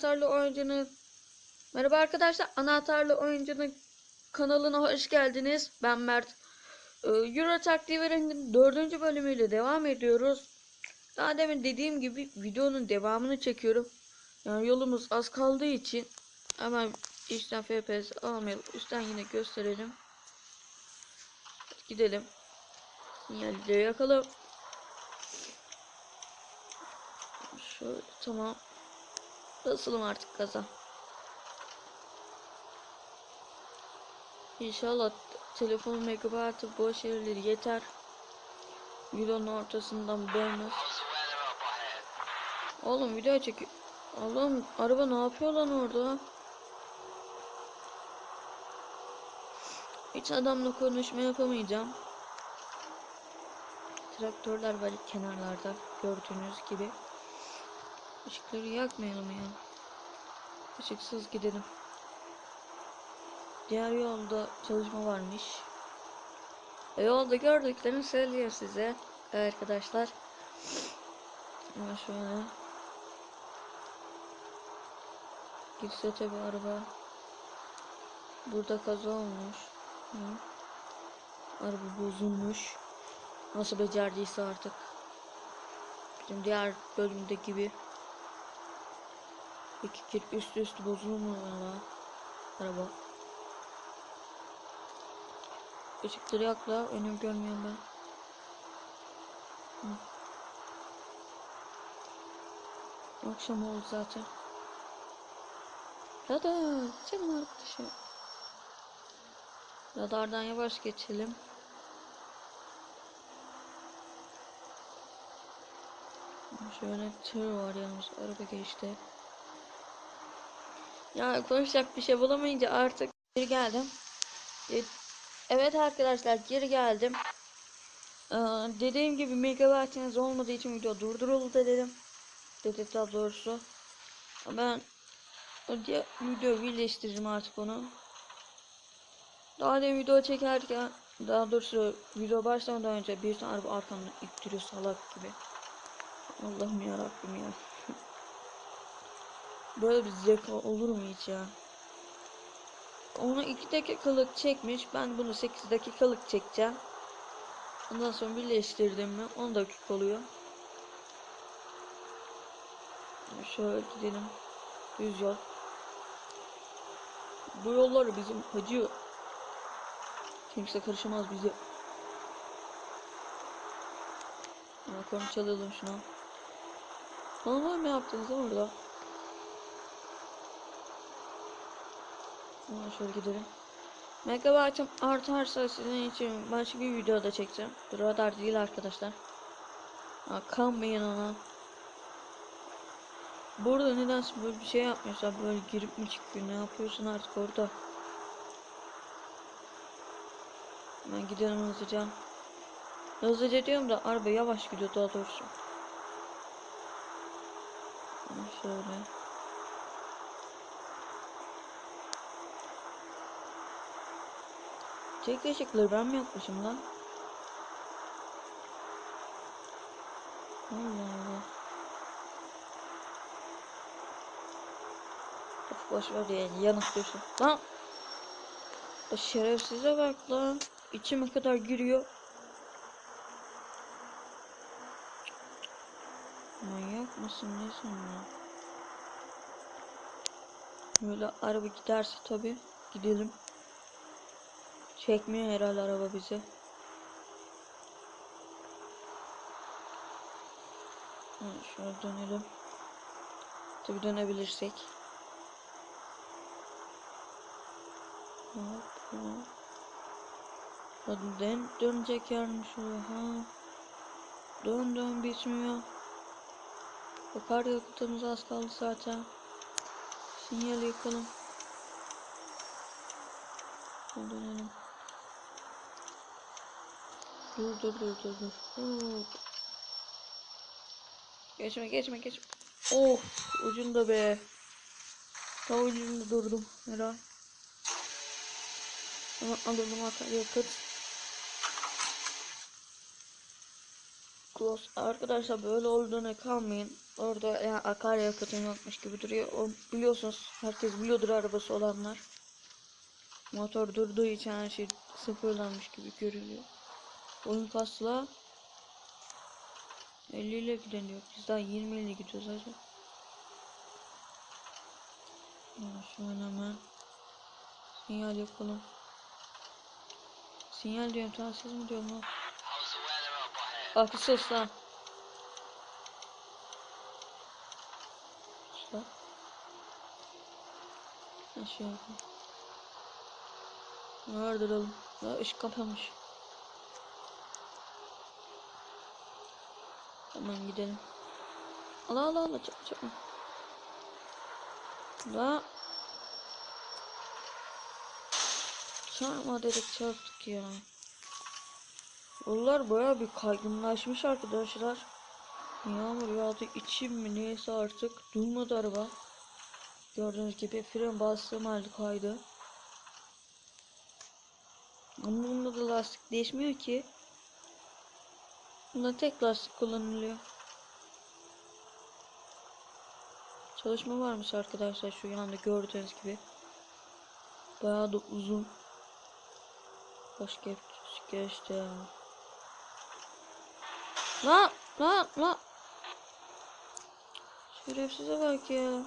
Anahtarlı Oyuncu'nun Merhaba arkadaşlar. Anahtarlı Oyuncu'nun kanalına hoş geldiniz. Ben Mert. Ee, Euro Taktiği Veren'in dördüncü bölümüyle devam ediyoruz. Daha demin dediğim gibi videonun devamını çekiyorum. Yani yolumuz az kaldığı için hemen işten FPS almayalım. Üstten yine gösterelim. Gidelim. Sinyali de yakalım. Şöyle tamam. Basalım artık gaza. İnşallah telefon megabaytı boş yerleri yeter. Videonun ortasından bölmez. Oğlum video çekiyor. Oğlum araba ne yapıyor lan orada? Hiç adamla konuşma yapamayacağım. Traktörler var kenarlarda gördüğünüz gibi. Işıkları yakmayalım ya. Işıksız gidelim. Diğer yolda çalışma varmış. E, yolda gördüklerini söylüyor size arkadaşlar. Ama şöyle. Gitse tabi araba. Burada kaza olmuş. Hı. Araba bozulmuş. Nasıl becerdiyse artık. Bizim diğer bölümde gibi. İki kere üst üste bozulmuyor valla. Araba. Işıkları yakla. Önüm görmüyorum ben. Hı. Akşam oldu zaten. Radar. Canım arkadaşım. Radardan yavaş geçelim. Şöyle tır var yalnız araba geçti. Ya konuşacak bir şey bulamayınca artık geri geldim. E, Evet arkadaşlar geri geldim. Ee, dediğim gibi megabaytınız olmadığı için video durduruldu dedim. Dedi daha doğrusu. Ben video birleştireceğim artık onu. Daha demin video çekerken daha doğrusu video başlamadan önce bir tane araba arkamdan ittiriyor salak gibi. Allah'ım ya Rabbim ya. Böyle bir zeka olur mu hiç ya? Onu 2 dakikalık çekmiş. Ben bunu 8 dakikalık çekeceğim. Ondan sonra birleştirdim mi 10 dakika oluyor. Şöyle gidelim. Düz yol. Bu yolları bizim hacı. Kimse karışamaz bize. Bakalım çalalım şuna. Normal mi yaptınız orada? Hemen şöyle gidelim. Megabaytım artarsa sizin için başka bir videoda çekeceğim. Radar değil arkadaşlar. Ha, kanmayın ona. Burada nedense böyle bir şey yapmıyorsa böyle girip mi çıkıyor ne yapıyorsun artık orada. Ben gidelim hızlıca. Hızlıca diyorum da araba yavaş gidiyor daha doğrusu. Şöyle. Çek ışıkları ben mi yapmışım lan? Allah Allah. Of boş ver ya yanık dursun. Lan! O şerefsize bak lan. İçime kadar giriyor. Manyak mısın nesin ya? Böyle araba giderse tabi gidelim. Çekmiyor herhalde araba bizi. Şöyle dönelim. Tabi dönebilirsek. Hop hop. Hadi dön, dönecek yermiş o. Ha. Dön dön bitmiyor. Bakar yakıtımız az kaldı zaten. Sinyali yakalım. Dönelim. Dur dur dur dur dur. Geçme geçme geçme. Of ucunda be. Ta ucunda durdum. Helal. Ama alalım akar yakıt. Close. Arkadaşlar böyle olduğuna kalmayın. orada ya akaryakıtım yokmuş gibi duruyor. O biliyorsunuz herkes biliyordur arabası olanlar. Motor durduğu için her şey sıfırlanmış gibi görünüyor. Oyun kasla 50 ile giden yok. Biz daha 20 ile gidiyoruz hadi. Ya Şu an hemen sinyal yapalım. Sinyal diyorum telsiz mi diyorum lan? Akıl lan. Bak. Ha şey yapayım. Vardıralım. Ya ışık kapanmış. Tamam gidelim. Allah Allah Allah çabuk çabuk. La. Çarpma dedik çarptık ya. Yollar baya bir kaygınlaşmış arkadaşlar. Yağmur yağdı içim mi neyse artık durmadı araba. Gördüğünüz gibi fren bastığım halde kaydı. Ama bunda da lastik değişmiyor ki. Bunda tek lastik kullanılıyor. Çalışma varmış arkadaşlar şu yanda gördüğünüz gibi. Bayağı da uzun. Başka geçti ya. Lan lan lan. Şerefsize bak ya.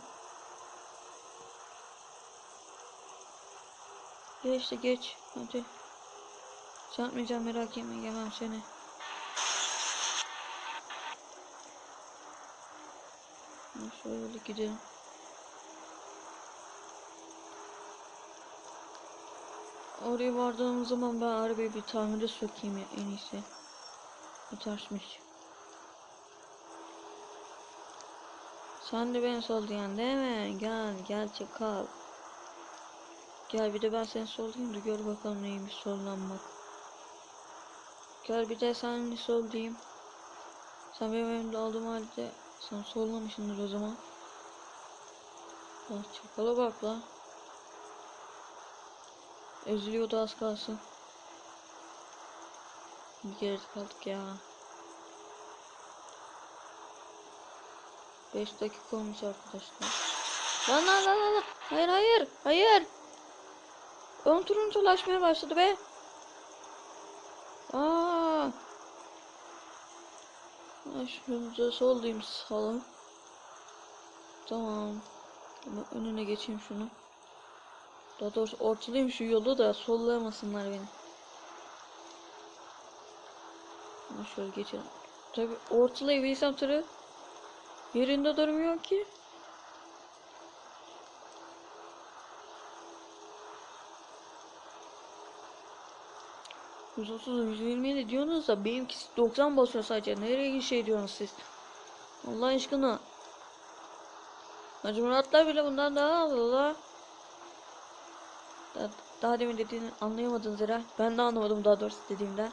Geç de geç. Hadi. Çarpmayacağım merak etme yemem seni. Şöyle gidelim. Oraya vardığım zaman ben arabayı bir tamire sokayım ya en iyisi. Bu tersmiş. Sen de beni sollayan değil mi? Gel gel çakal. Gel bir de ben seni sollayayım da gör bakalım neymiş sollanmak. Gel bir de sen sollayayım. Sen benim elimde aldığım halde sen sollamışsındır o zaman. Ah çakala bak la. Eziliyordu az kalsın. Bir kere kaldık ya. 5 dakika olmuş arkadaşlar. Lan lan lan lan. Hayır hayır. Hayır. Ön turunculaşmaya başladı be. Aa. Da soldayım salın. Tamam. Ama önüne geçeyim şunu. Daha doğrusu ortalayayım şu yolu da sollayamasınlar beni. Şöyle geçelim. Tabi ortalayabilsem tırı yerinde durmuyor ki. Yüz otuz, yüz yirmi ne diyorsunuz da benimkisi 90 basıyor sadece. Nereye şey diyorsunuz siz? Allah aşkına. Hacı Muratlar bile bundan daha hızlı. Daha, daha demin dediğini anlayamadınız herhalde. Ben de anlamadım daha doğrusu dediğimden.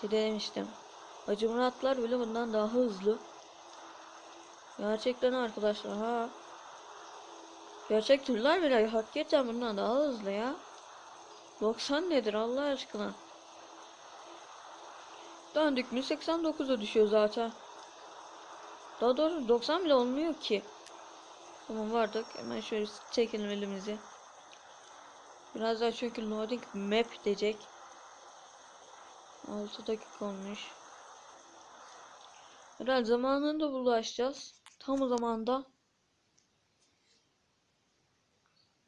Şey demiştim. Hacı Muratlar bile bundan daha hızlı. Gerçekten arkadaşlar ha. Gerçek türler bile hakikaten bundan daha hızlı ya. 90 nedir Allah aşkına? Döndük mü 89'a düşüyor zaten. Daha doğrusu 90 bile olmuyor ki. Tamam vardık. Hemen şöyle çekelim elimizi. Biraz daha çünkü loading map diyecek. 6 dakika olmuş. Herhalde zamanında bulaşacağız. Tam o zamanda.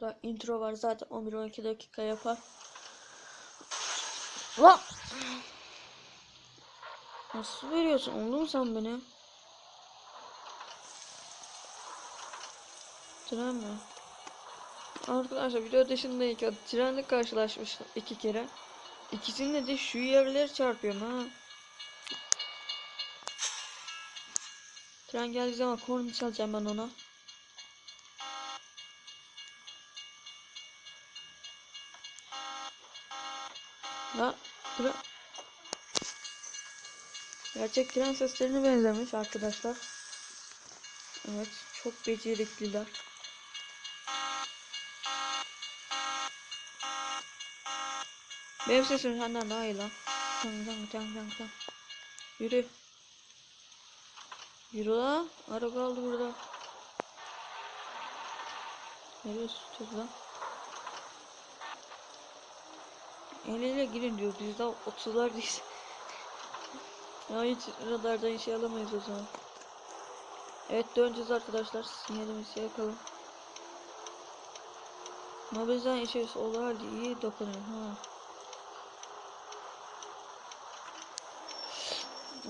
Da intro var zaten 11-12 dakika yapar. Lan! Nasıl veriyorsun? Oldu mu sen beni? Tren mi? Arkadaşlar video dışındayken trenle karşılaşmış iki kere. İkisinde de şu yerleri çarpıyorum ha. Tren geldiği zaman korna çalacağım ben ona. La tren. Gerçek tren seslerine benzemiş arkadaşlar. Evet çok becerikliler. Benim sesim senden daha iyi lan. Tamam tamam tamam tamam. tamam. Yürü. Yürü la. Araba kaldı burada. Nereye tutuyor lan? Eliyle girin diyor. Biz daha 30'lardayız. Ya hiç radardan şey alamayız o zaman. Evet döneceğiz arkadaşlar. Sinyalimizi yakalım. Mobilden işe olardı iyi dokunuyor ha.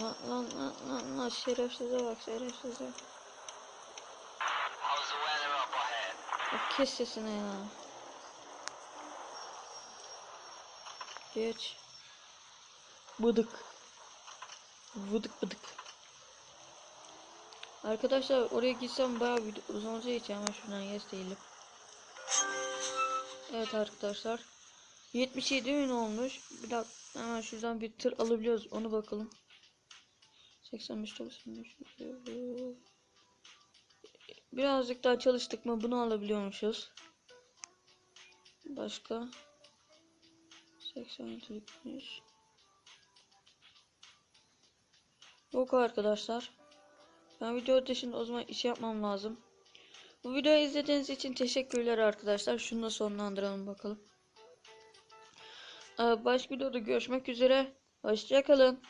Lan lan lan lan lan şerefsize bak şerefsize. Bak kes sesini ya. Geç. Bıdık. Vıdık bıdık. Arkadaşlar oraya gitsem bayağı bir uzun için ama şuradan geç değilim. Evet arkadaşlar. 77 bin olmuş. Bir dakika hemen şuradan bir tır alabiliyoruz. Onu bakalım. 85 95 Birazcık daha çalıştık mı bunu alabiliyormuşuz. Başka 80 bitmiş. Yok arkadaşlar. Ben video dışında o zaman iş yapmam lazım. Bu videoyu izlediğiniz için teşekkürler arkadaşlar. Şunu da sonlandıralım bakalım. Ee, Başka videoda görüşmek üzere. Hoşçakalın.